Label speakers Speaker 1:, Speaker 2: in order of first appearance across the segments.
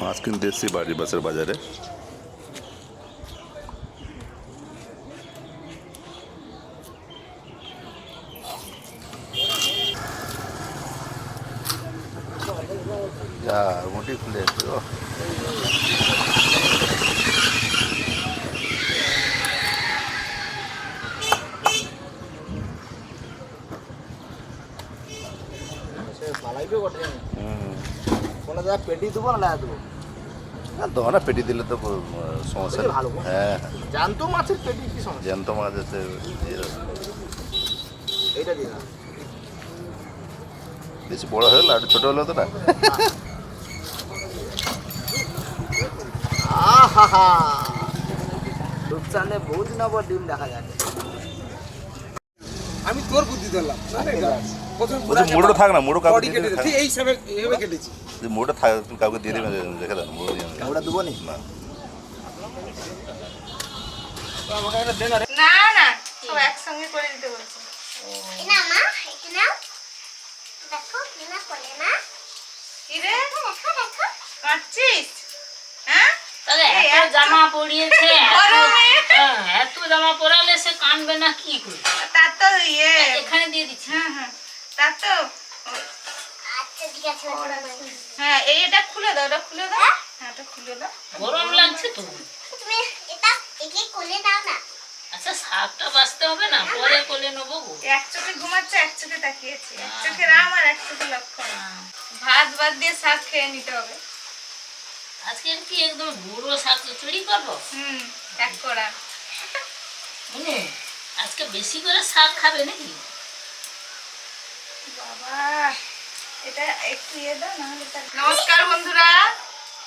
Speaker 1: মাছ কিনতে এসেছি বাড়ি বাসের বাজারে যা মোটি খুলে এসছে ও
Speaker 2: পালাইবে বটে জানি
Speaker 1: হুম
Speaker 2: কোনো জায়গায় পেটি দেবো না লাগা দেবো?
Speaker 1: না দোকানে পেটি দিলে তো সমস্যা নেই
Speaker 2: ভালো
Speaker 1: হ্যাঁ।
Speaker 2: জানতো মাছের পেটি কি সমস্যা?
Speaker 1: জ্যান্ত মাছ আছে।
Speaker 2: এইটা দিয়ে না
Speaker 1: বেশি বড় হলে আর ছোট হলে তো না?
Speaker 2: আহা রূপচাঁদে বহু দিন পর ডিম দেখা যাচ্ছে।
Speaker 3: আমি তোর বুদ্ধি ধরলাম না না এটা প্রথমে
Speaker 1: বলছি থাক না মুড়ো
Speaker 3: বডি কেটে ঠিক এই হিসাবে এইভাবে কেটেছি।
Speaker 1: মুড়োটা থাক তুমি কাউকে দিয়ে দেবে রেখে দেন মুড়ো দিয়ে।
Speaker 2: ওটা দেবো নি?
Speaker 1: না।
Speaker 3: আমাকে একটা দে না
Speaker 4: না না সব একসঙ্গে করে দিতে বলছে।
Speaker 5: না মা এটা দেখো না পড়ে না
Speaker 4: কি রে?
Speaker 5: দেখো দেখো
Speaker 4: কাটছিস? হ্যাঁ?
Speaker 6: এত জামা পরিয়েছে এত- হ্যাঁ, এত জামা পরালে সে কানবে না কি করে
Speaker 4: তার তো ইয়ে।
Speaker 6: এখানে দিয়ে দিচ্ছি।
Speaker 4: হ্যাঁ হ্যাঁ। তার তো
Speaker 5: আচ্ছা ঠিক আছে ওটা বলো।
Speaker 4: হ্যাঁ এই এটা খুলে দাও এটা খুলে দাও। হ্যাঁ? এটা খুলে দাও।
Speaker 6: গরম লাগছে তো?
Speaker 5: তুমি এটা একে কোলে নাও না।
Speaker 6: আচ্ছা শাকটা বাঁচতে হবে না পরে কোলে নেব গো।
Speaker 4: এক চোখে ঘুমাচ্ছে এক চোখে তাকিয়েছে। এক চোখে রাম আর এক চোখে লক্ষণ। ভাত ভাত দিয়ে শাক খেয়ে নিতে হবে।
Speaker 6: আজকে কি একদম বুড়ো শাক চুরি করব?
Speaker 4: হুম এক করা
Speaker 6: আজকে বেশি করে শাক খাবে নাকি?
Speaker 4: বাবা। এটা একটু ইয়ে দাও নাহলে তার- নমস্কার বন্ধুরা।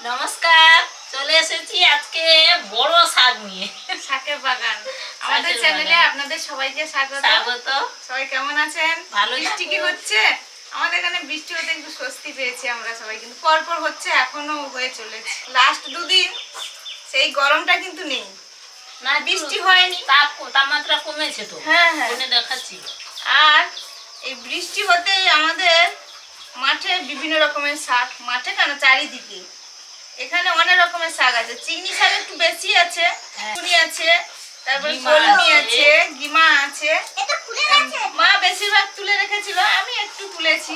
Speaker 6: নমস্কার চলে এসেছি আজকে বড় শাক নিয়ে।
Speaker 4: শাকের বাগান। আমাদের চ্যানেলে আপনাদের সবাইকে স্বাগত।
Speaker 6: স্বাগত।
Speaker 4: সবাই কেমন আছেন?
Speaker 6: ভালো
Speaker 4: বৃষ্টি কি হচ্ছে? আমাদের এখানে বৃষ্টি হতে একটু স্বস্তি পেয়েছি আমরা সবাই কিন্তু পরপর হচ্ছে এখনও হয়ে চলেছে। লাস্ট দুদিন সেই গরমটা কিন্তু নেই।
Speaker 6: না
Speaker 4: বৃষ্টি হয়নি।
Speaker 6: তাপ তাপমাত্রা কমেছে তো।
Speaker 4: হ্যাঁ, হ্যাঁ।
Speaker 6: দেখাচ্ছি।
Speaker 4: আর এই বৃষ্টি হতেই আমাদের মাঠে বিভিন্ন রকমের শাক মাঠে কেন? চারিদিকে। এখানে অনেক রকমের শাক আছে। চিংড়ি শাক একটু বেশি আছে চুনি আছে তারপর কলমি
Speaker 6: আছে।
Speaker 4: গিমা আছে। মা বেশিরভাগ তুলে রেখেছিল আমি একটু তুলেছি।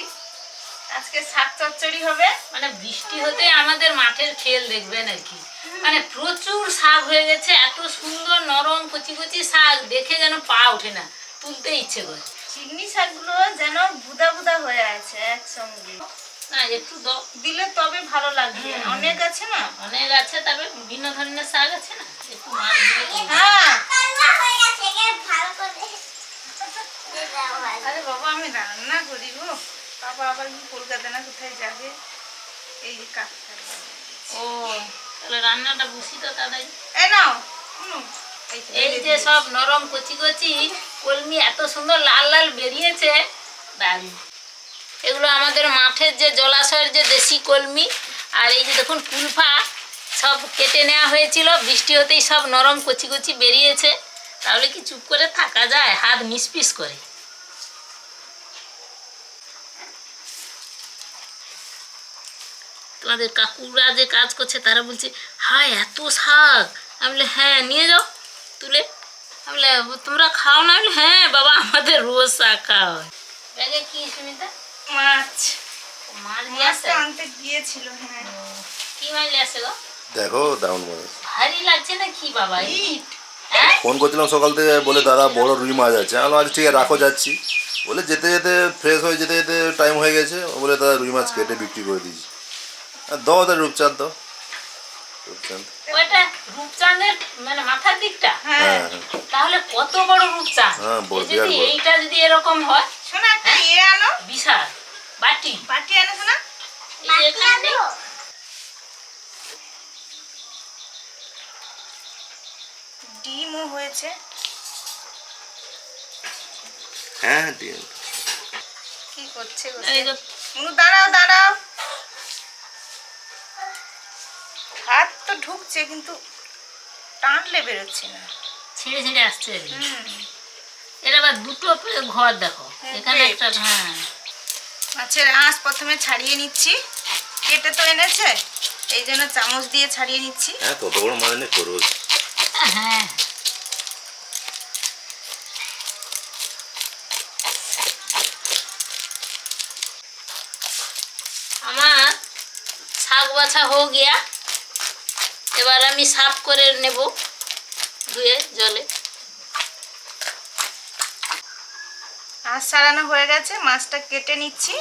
Speaker 4: আজকে শাক চচ্চড়ি হবে।
Speaker 6: মানে বৃষ্টি হতে আমাদের মাঠের খেল দেখবেন আর কি। মানে প্রচুর শাক হয়ে গেছে এত সুন্দর নরম কচি কচি শাক দেখে যেন পা ওঠে না তুলতে ইচ্ছে করে।
Speaker 4: চিংড়ি শাকগুলো যেন বুদা বুদা হয়ে আছে একসঙ্গে।
Speaker 6: না একটু
Speaker 4: দিলে তবে ভালো লাগবে। অনেক আছে না?
Speaker 6: অনেক আছে তবে বিভিন্ন ধরনের শাক আছে না? একটু মাছ দিলে
Speaker 4: হ্যাঁ
Speaker 5: হয়ে।
Speaker 4: আরে বাবা আমি রান্না করি গো। বাবা আবার কি কলকাতা না কোথায় যাবে? এই যে কাকটা
Speaker 6: ও তাহলে রান্নাটা বসি তো তাড়াতাড়ি।
Speaker 4: এই নাও এই
Speaker 6: যে সব নরম কচি কচি। কলমি এত সুন্দর লাল লাল বেরিয়েছে। দারুণ। এগুলো আমাদের মাঠের যে জলাশয়ের যে দেশি কলমি, আর এই যে দেখুন কুলফা, সব কেটে নেওয়া হয়েছিল। বৃষ্টি হতেই সব নরম কচি কচি বেরিয়েছে। তাহলে কি চুপ করে থাকা যায়? হাত মিসপিস করে। তোমাদের কাকুরা যে কাজ করছে, তারা বলছে, হায়, এত শাক। আমি হ্যাঁ নিয়ে যাও, তুলে। বলি, তোমরা খাও না বলি, হ্যাঁ বাবা আমাদের রোজ শাক খাওয়া হয় ব্যাগে কি সুমিতা?
Speaker 4: মাছ।
Speaker 6: মাছ
Speaker 4: মাছটা আনতে গিয়েছিল হ্যাঁ।
Speaker 6: কি মাছ নিয়ে গো?
Speaker 1: দেখো দারুণ মাছ
Speaker 6: ভারী লাগছে না কি বাবা?
Speaker 4: ইট।
Speaker 6: হ্যাঁ?
Speaker 1: ফোন করছিলাম সকাল থেকে বলে দাদা বড় রুই মাছ আছে। আমি বললাম, আচ্ছা ঠিক আছে রাখো যাচ্ছি। বলে যেতে যেতে ফ্রেশ হয়ে যেতে যেতে টাইম হয়ে গেছে। ও বলে দাদা রুই মাছ কেটে বিক্রি করে দিয়েছি। আর দাও তার রূপচাঁদ দাও। রূপচাঁদ।
Speaker 6: ওইটা রূপচাঁদের মানে মাথার দিকটা?
Speaker 4: হ্যাঁ।
Speaker 1: হ্যাঁ। হ্যাঁ
Speaker 6: তাহলে কত বড় রূপচাঁদ?
Speaker 1: হ্যাঁ,
Speaker 6: যদি এইটা যদি এরকম হয়
Speaker 4: শোনা একটা ইয়ে আনো
Speaker 6: বিশাল। বাটি।
Speaker 4: বাটি আনো শোনা। ডিমও হয়েছে।
Speaker 1: হ্যাঁ হ্যাঁ আছে
Speaker 4: কি করছে দাঁড়াও দাঁড়াও। তো ঢুকছে কিন্তু টানলে বেরোচ্ছে না।
Speaker 6: ছিঁড়ে ছিঁড়ে আসছে এর আবার দুটো ঘর দেখো।
Speaker 4: হ্যাঁ,
Speaker 6: এখানে। একটা হ্যাঁ।
Speaker 4: মাছের আঁশ প্রথমে ছাড়িয়ে নিচ্ছি। কেটে তো এনেছে এই জন্য চামচ দিয়ে ছাড়িয়ে নিচ্ছি।
Speaker 1: হ্যাঁ তত বড় মাছ করব
Speaker 6: হ্যাঁ। আমার শাক বাছা হয়ে গিয়া এবার আমি সাফ করে নেব ধুয়ে জলে।
Speaker 4: আর সারানো হয়ে গেছে মাছটা কেটে নিচ্ছি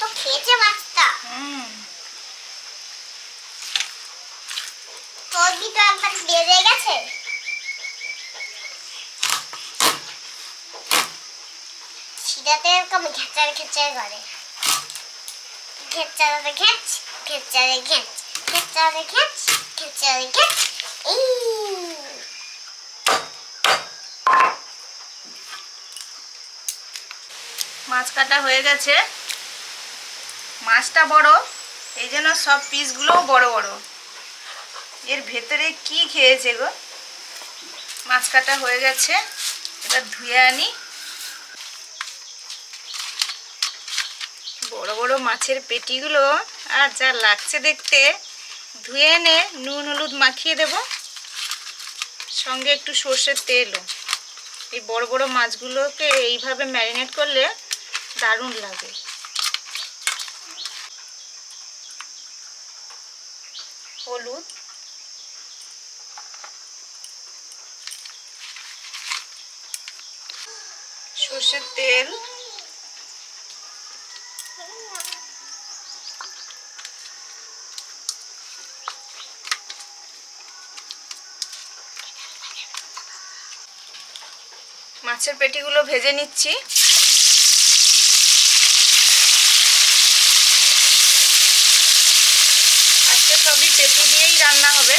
Speaker 5: তো খেয়েছে মাছটা
Speaker 4: হুম
Speaker 5: চর্বি তো একবার বেড়ে গেছে? সিটাতে এরকম ঘেচার ঘেচার করে। ঘেচারে ঘেচ ঘেচারে ঘেচ ঘেচারে ঘেচ ঘেচারে ঘেচ, এই।
Speaker 4: মাছ কাটা হয়ে গেছে। মাছটা বড়, এই জন্য সব পিসগুলোও বড় বড়। এর ভেতরে কি খেয়েছে গো? মাছ কাটা হয়ে গেছে, এবার ধুয়ে আনি। বড় বড় মাছের পেটিগুলো আর যা লাগছে দেখতে, ধুয়ে এনে নুন হলুদ মাখিয়ে দেব। সঙ্গে একটু সর্ষের তেলও এই বড় বড় মাছগুলোকে এইভাবে ম্যারিনেট করলে দারুণ লাগে। হলুদ সর্ষের তেল। মাছের পেটিগুলো ভেজে নিচ্ছি। আজকে সবই পেঁপে দিয়েই রান্না হবে।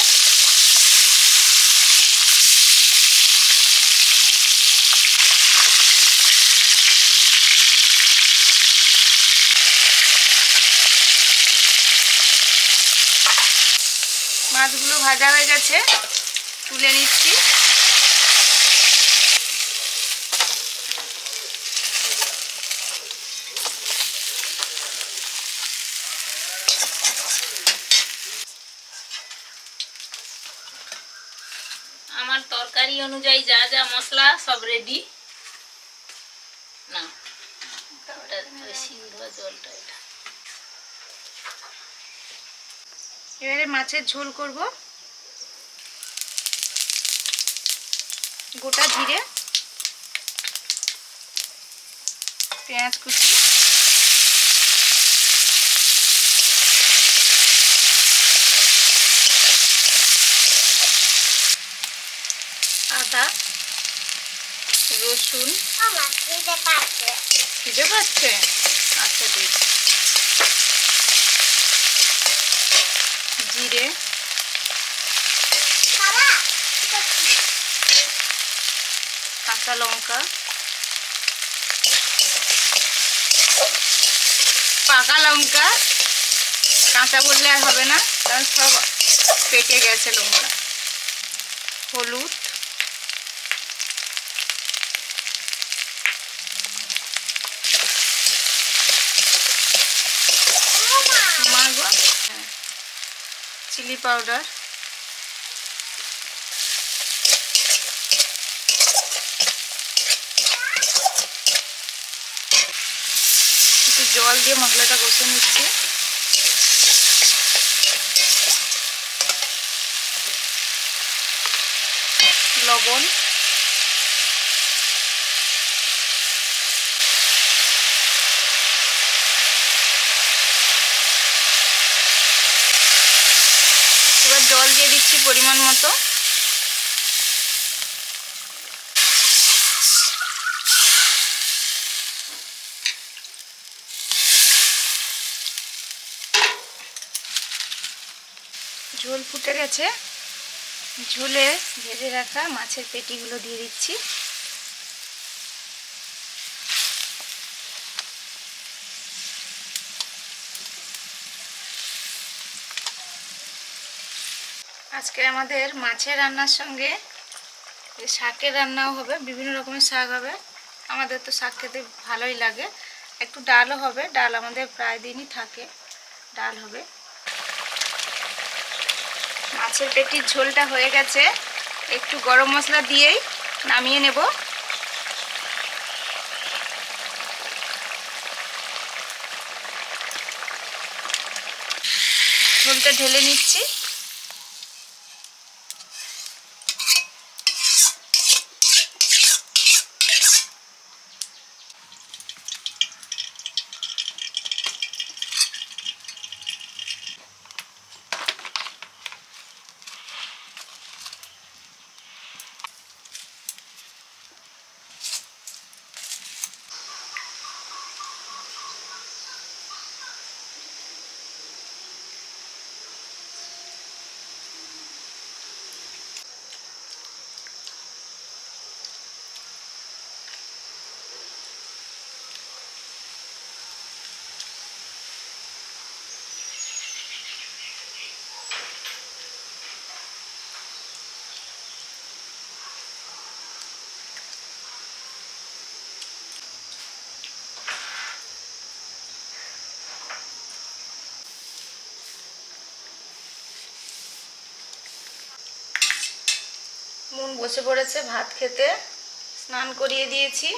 Speaker 4: মাছগুলো ভাজা হয়ে গেছে। তুলে নিচ্ছি।
Speaker 6: আমার তরকারি অনুযায়ী যা যা মশলা সব রেডি না জলটা এটা।
Speaker 4: এবারে মাছের ঝোল করব। গোটা জিরে পেঁয়াজ কুচি আদা রসুন। খিদে পাচ্ছে। আচ্ছা দিই জিরে? কাঁচা লঙ্কা পাকা লঙ্কা কাঁচা বললে আর হবে না কারণ সব পেকে গেছে লঙ্কা হলুদ মাগো চিলি পাউডার একটু জল দিয়ে মশলাটা কষে নিচ্ছি। লবণ। জল দিয়ে দিচ্ছি পরিমাণ মতো। ঝোল ফুটে গেছে। ঝোলে ভেজে রাখা মাছের পেটিগুলো দিয়ে দিচ্ছি। আজকে আমাদের মাছের রান্নার সঙ্গে শাকের রান্নাও হবে, বিভিন্ন রকমের শাক হবে। আমাদের তো শাক খেতে ভালোই লাগে। একটু ডালও হবে, ডাল আমাদের প্রায় দিনই থাকে, ডাল হবে। মাছের পেটির ঝোলটা হয়ে গেছে। একটু গরম মশলা দিয়েই নামিয়ে নেব। ঝোলটা ঢেলে নিচ্ছি। বসে পড়েছে, ভাত খেতে। স্নান করিয়ে দিয়েছি,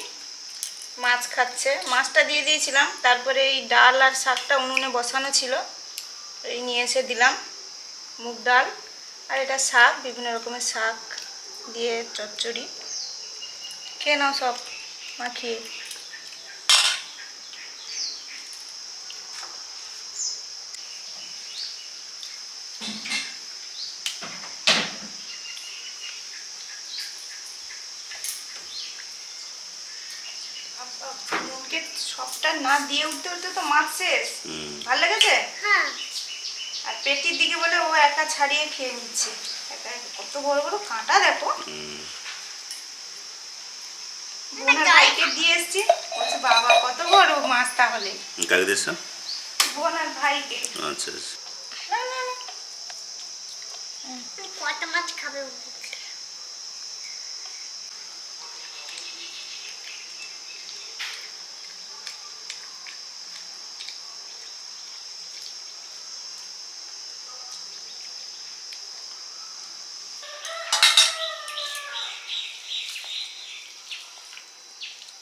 Speaker 4: মাছ খাচ্ছে। মাছটা দিয়ে দিয়েছিলাম, তারপরে এই ডাল আর শাকটা উনুনে বসানো ছিল, এই নিয়ে এসে দিলাম। মুগ ডাল আর এটা শাক, বিভিন্ন রকমের শাক দিয়ে চচ্চড়ি। খেয়ে নাও সব, মাখিয়ে। সবটা না দিয়ে উঠতে উঠতে তো মাছ শেষ। ভালো লেগেছে?
Speaker 5: হ্যাঁ।
Speaker 4: আর পেটির দিকে বলে ও একা ছাড়িয়ে খেয়ে নিচ্ছে। একা কত বড় বড় কাঁটা দেখো। বোনের ভাইকে দিয়ে এসছি। বলছে বাবা কত বড় মাছ তাহলে?
Speaker 1: কাকে
Speaker 4: ভাইকে।
Speaker 1: আচ্ছা আচ্ছা।
Speaker 5: কত মাছ খাবে ও?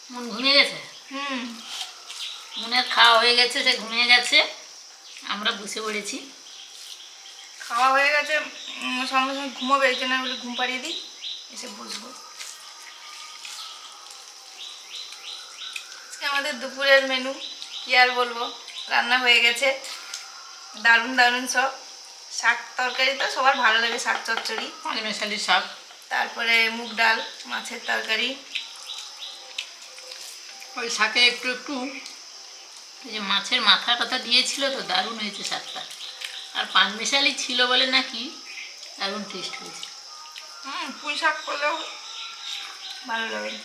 Speaker 6: মন ঘুমিয়ে গেছে
Speaker 4: হুম
Speaker 6: মনের খাওয়া হয়ে গেছে সে ঘুমিয়ে গেছে। আমরা বসে পড়েছি।
Speaker 4: খাওয়া হয়ে গেছে সঙ্গে সঙ্গে ঘুমোবে এই জন্য বলি ঘুম পাড়িয়ে দিই এসে বসবো। আজকে আমাদের দুপুরের মেনু কি আর বলব? রান্না হয়ে গেছে দারুণ দারুণ সব। শাক তরকারি তো সবার ভালো লাগে শাক চচ্চড়ি।
Speaker 6: পাঁচমেশালি শাক।
Speaker 4: তারপরে মুগ ডাল মাছের তরকারি।
Speaker 6: ওই শাকে একটু একটু এই যে মাছের মাথা টাথা দিয়েছিল তো দারুণ হয়েছে শাকটা আর পানমেশালি ছিল বলে নাকি দারুণ টেস্ট হয়েছে।
Speaker 4: হুম পুঁই শাক করলেও ভালো লাগে।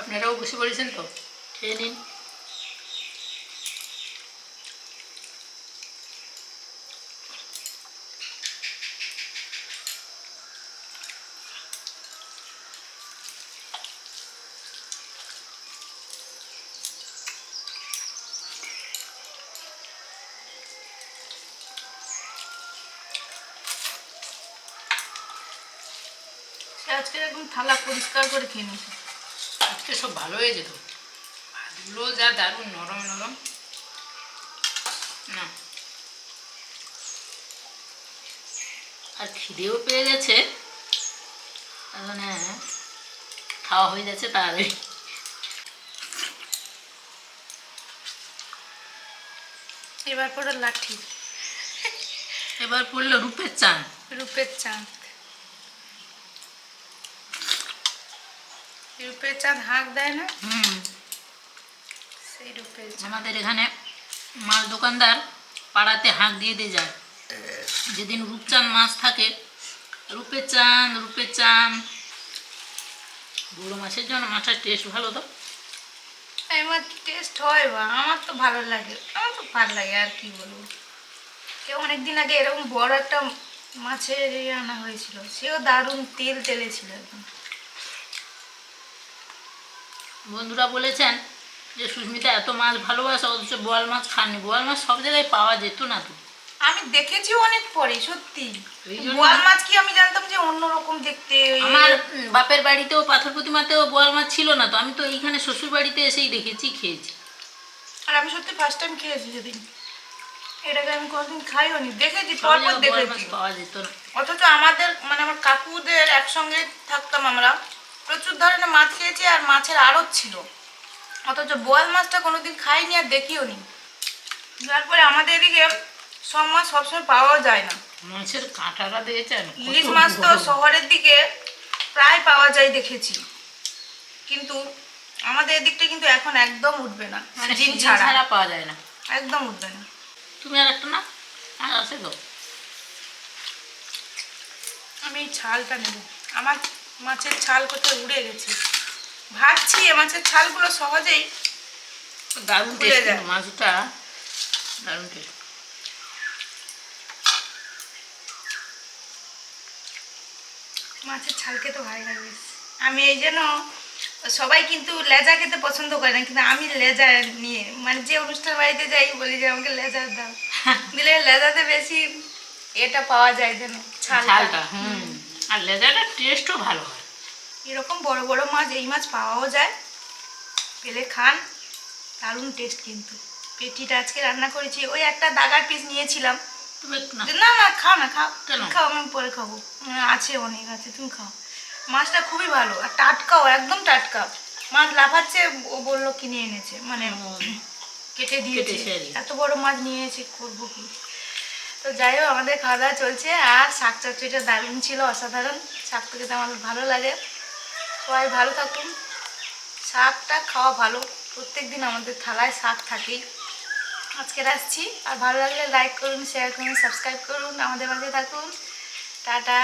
Speaker 6: আপনারাও বসে পড়েছেন তো? খেয়ে নিন।
Speaker 4: আজকে একদম থালা পরিষ্কার করে খেয়ে নিয়েছে।
Speaker 6: আজকে সব ভালো হয়ে যেত ভাতগুলো যা দারুণ নরম নরম। না। আর খিদেও পেয়ে গেছে। মানে খাওয়া হয়ে যাচ্ছে তাড়াতাড়ি।
Speaker 4: এবার পরে লাঠি।
Speaker 6: এবার পড়ল রূপের চান।
Speaker 4: রূপের চাঁদ রূপের চাঁদ হাঁক দেয় না?
Speaker 6: হুম।
Speaker 4: সেই রূপের চাঁদ।
Speaker 6: আমাদের এখানে মাছ দোকানদার পাড়াতে হাঁক দিয়ে দিয়ে যায়। যেদিন রূপচাঁদ মাছ থাকে রূপের চাঁদ রূপের চাঁদ। বড়ো মাছের জন্য মাছটার টেস্ট ভালো তো।
Speaker 4: আমার টেস্ট হয় বা? আমার তো ভালো লাগে। আমার তো ভালো লাগে আর কি বলব? কেউ অনেকদিন আগে এরকম বড় একটা মাছের ইয়ে আনা হয়েছিল। সেও দারুণ তেল তেলে ছিল একদম।
Speaker 6: বন্ধুরা বলেছেন যে সুস্মিতা এত মাছ ভালোবাসে অথচ বোয়াল মাছ খাননি। বোয়াল মাছ সব জায়গায় পাওয়া যেত না তো।
Speaker 4: আমি দেখেছি অনেক পরে সত্যি। বোয়াল মাছ কি আমি জানতাম যে অন্যরকম দেখতে?
Speaker 6: আমার বাপের বাড়িতেও পাথর প্রতিমাতেও বোয়াল মাছ ছিল না তো। আমি তো এইখানে শ্বশুর বাড়িতে এসেই দেখেছি খেয়েছি।
Speaker 4: আর আমি সত্যি ফার্স্ট টাইম খেয়েছি যেদিন। এটাকে আমি কোনোদিন খাইও নি দেখেছি পরপর দেখেছি।
Speaker 6: পাওয়া যেত না।
Speaker 4: অথচ আমাদের মানে আমার কাকুদের একসঙ্গে থাকতাম আমরা। প্রচুর ধরনের মাছ খেয়েছি আর মাছের আড়ত ছিল। অথচ বোয়াল মাছটা কোনোদিন খাইনি আর দেখিও নি। তারপরে আমাদের এদিকে সব মাছ সবসময় পাওয়াও যায় না।
Speaker 6: মাছের কাঁটাটা দিয়েছেন
Speaker 4: ইলিশ মাছ তো শহরের দিকে প্রায় পাওয়া যায় দেখেছি। কিন্তু আমাদের এদিকটা কিন্তু এখন একদম উঠবে না।
Speaker 6: মানে
Speaker 4: সিজিন ছাড়া।
Speaker 6: ছাড়া পাওয়া যায় না।
Speaker 4: একদম উঠবে না।
Speaker 6: তুমি আর একটা না আর আছে তো।
Speaker 4: আমি ছালটা নেব। আমার মাছের ছাল কোথায় উড়ে গেছে। ভাবছি এ মাছের ছালগুলো সহজেই
Speaker 6: দারুণ টেস্ট। মাছটা দারুণ টেস্ট
Speaker 4: মাছের ছাল খেতে ভালো লাগে। আমি এই জন্য সবাই কিন্তু লেজা খেতে পছন্দ করে না কিন্তু আমি লেজা নিয়ে মানে যে অনুষ্ঠান বাড়িতে যাই বলি যে আমাকে লেজার দাও। দিলে লেজাতে বেশি এটা পাওয়া যায় যেন ছালটা
Speaker 6: হুম। আর লেজারটার টেস্টও ভালো হয়।
Speaker 4: এরকম বড় বড় মাছ এই মাছ পাওয়াও যায়। পেলে খান দারুণ টেস্ট কিন্তু। পেটিটা আজকে রান্না করেছি ওই একটা দাগার পিস নিয়েছিলাম।
Speaker 6: তুমি না।
Speaker 4: না খাও না খাও? খাও আমি পরে খাব। আছে অনেক আছে তুমি খাও। মাছটা খুবই ভালো আর টাটকাও একদম টাটকা। মাছ লাফাচ্ছে ও বলল কিনে এনেছে মানে কেটে দিয়েছে। এত বড় মাছ নিয়ে এসে করব কি? তো যাই হোক, আমাদের খাওয়া দাওয়া চলছে। আর শাক চচ্চড়িটা দারুণ ছিল, অসাধারণ। শাক খেতে আমার ভালো লাগে। সবাই ভালো থাকুন। শাকটা খাওয়া ভালো। প্রত্যেক দিন আমাদের থালায় শাক থাকেই। আজকে আসছি আর ভালো লাগলে লাইক করুন শেয়ার করুন সাবস্ক্রাইব করুন। আমাদের পাশে থাকুন। টাটা।